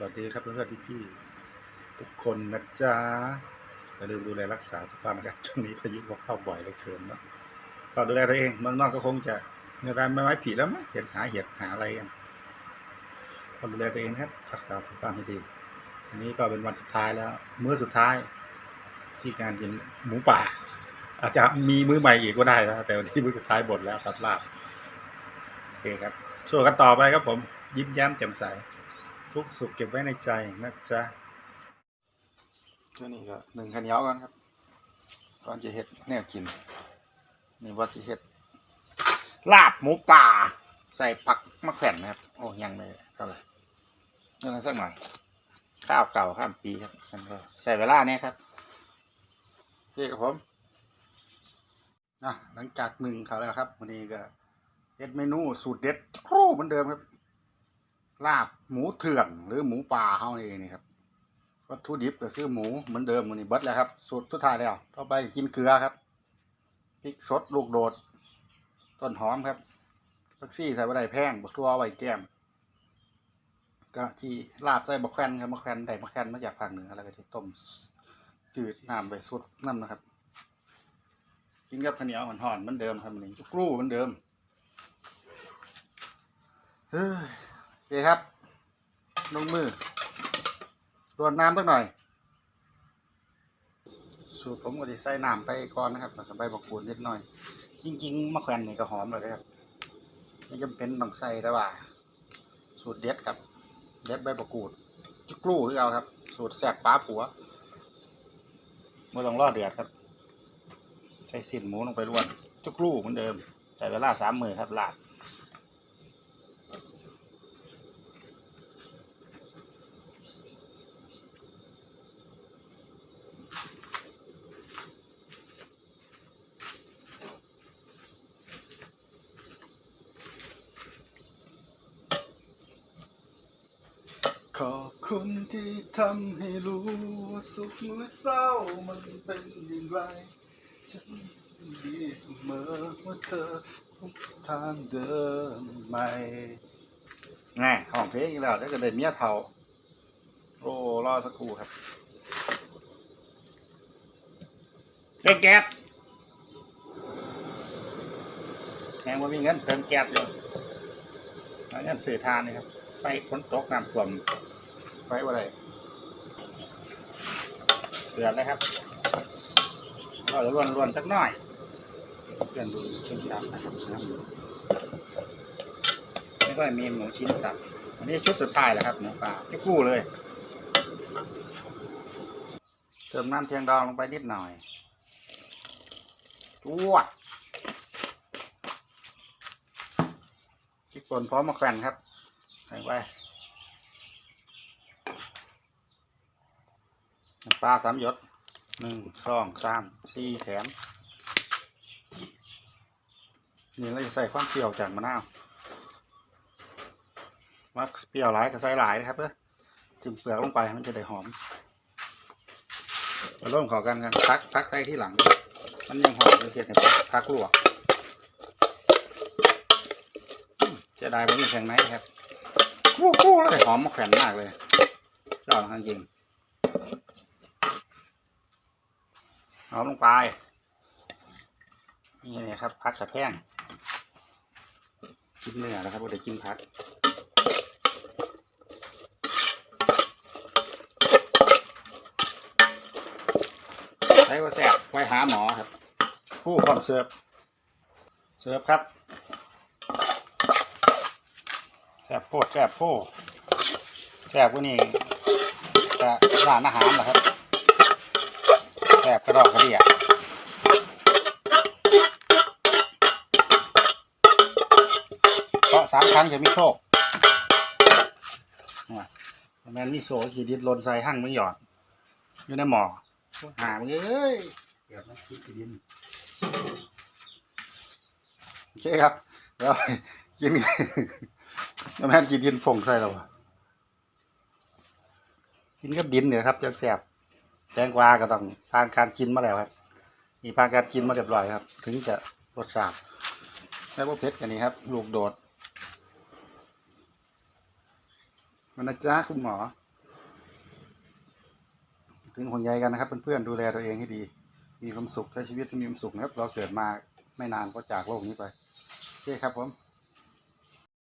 สวัสดีครับเพื่อนๆพี่ๆทุกคนนะจ๊ะอย่าลืมดูแลรักษาสุขภาพนะครับช่วงนี้พายุก็เข้าบ่อยเหลือเกินเนาะก็ดูแลตัวเองเมืองนอกก็คงจะเงินรายไม่ไม้ผีแล้วมั้งเห็นหาเห็ดหาอะไรกันก็ดูแลตัวเองนะครับ รักษาสุขภาพให้ดีอันนี้ก็เป็นวันสุดท้ายแล้ว มื้อสุดท้าย ที่การกินหมูป่า อาจจะมีมื้อใหม่อีกก็ได้นะแต่วันที่มื้อสุดท้ายหมดแล้วครับลาบโอเคครับสู้กันต่อไปครับผมยิ้มแย้มแจ่มใส ทุกสุขเก็บไว้ในใจนะจ๊ะก็นี่ก็หนึ่งขันเหนียวกันครับก่อนจะเห็ดแนวกิน นี่ว่าจะเห็ด ลาบหมูป่า ใส่ผักมะแขวนนะครับ โอ้ยังไม่เท่าไหร่นี่นะสักหน่อย ข้าวเก่าข้ามปีครับใส่เวลาเนี่ยครับนี่กับผมนะหลังจากหนึ่งเขาแล้วครับวันนี้ก็เฮ็ดเมนูสูตรเด็ดครูเหมือนเดิมครับ ลาบหมูเถื่อนหรือหมูป่าเขาเองนี่ครับวัตถุดิบก็คือหมูเหมือนเดิมมันนี่เบิดแล้วครับสูตรสุดท้ายแล้วต่อไปกินเกลือครับพริกสดลูกโดด ต้นหอมครับผักซี่ใส่บะไดแพงบักทั่วไว้แก้มก็ที่ลาบใส่บะแควนครับบะแควนได้บะแควนมาจากภาคเหนือแล้วก็ที่ต้มจืดน้ำไปสุดน้ำนะครับ กินกับข้าวเหนียวห่อนๆเหมือนเดิมครับมันนี่กรูเหมือนเดิมเฮ้ย เคครับลงมือรวนน้ำสักหน่อย สูตรผมก็จะใส่น้ำไปก่อนนะครับแล้วก็ใบบักกูดนิดหน่อย จริงๆมะแขวนนี่ก็หอมเลยครับไม่จำเป็นต้องใส่แต่ว่า สูตรเด็ดครับ เด็ดใบบักกูดจุกรูคือเอาครับ สูตรแสบป้าผัวไม่ต้องรอดเดือดครับ ใส่สิ้นหมูลงไปล้วนจุกรูเหมือนเดิม แต่เวลาสามมือครับลาด ขอบคุณที่ทำให้รู้ว่าสุขเมื่อเศร้ามันเป็นอย่างไร ฉันดีเสมอว่าเธอทุกทางเดินใหม่แง่ห้องเพลงอีกแล้วแล้วก็ได้เมียเท่าโอ้รอสักครู่ครับเจ๊แก๊สแหงว่ามีเงินเติมแก๊สอยู่เอาเงินสื่อทานนี่ครับ ไปฝนตกน้ำท่วมไปว่าไรเดือดเลยครับเราจะรวนรวนๆสักหน่อยเพื่อนดูชิ้นสับนะครับน้ำไม่ก็มีหมูชิ้นสับอันนี้ชุดสุดท้ายแล้วครับหมูปลาจะกู้เลยเติมน้ำเทียงดองลงไปนิดหน่อยจวดพริกป่นพร้อมมะแขวนครับ ใส่ไปน้ปลาสามหยดหนึ่งสองสามสี่แถมนี่เราจะใส่ความเปรี้ยวจากมะนาวว่าเปรี้ยวหลายก็ใส่หลายนะครับเด้อจิ้มเปลือกลงไปมันจะได้หอมมาร่วมขอกันกันพักพักใส่ที่หลัง มันยังหอมเลยเสียดเนี่พักลวกอืมเสียดายมันมีแข็งไหนครับ คู่คู่เลยหอมมะแขวนมากเลยยอดจริงหอมลงไป นี่เลยครับพักกระแพงกินเนื้อแล้วครับเราได้กินพักใช้ว่าแสบไว้หาหมอครับคู่พร้อมเสิร์ฟเสิร์ฟครับ แซ่บ โพดแซ่บโพดแซ่บกว่านี้จะร้านอาหารเหรอครับแซ่บกระดอกกระเดียเพราะสามครั้งจะมีโชคว่ะแมนมีโซ่ขี่ดินลนใส่หั่งมึงหยอดอยู่ในหมอหามึงเอ้ยเดี๋ยวนะขี่ดินโอเคครับเดี๋ยว กินแล้วแม่นกินดินฝงใส่เราอะกินกับดินเนี่ยครับจะแสบแตงกวาก็ต้องผ่านการกินมาแล้วครับ มีผ่านการกินมาเรียบร้อยครับ ถึงจะรสชาติแล้วก็เผ็ดกันนี้ครับ ลูกโดด มันนะจ๊ะคุณหมอ ถึงห่วงใยกันนะครับเพื่อนๆดูแลตัวเองให้ดี มีความสุขใช้ชีวิตที่มีความสุขนะครับ เราเกิดมาไม่นานก็จากโลกนี้ไปโอเคครับผม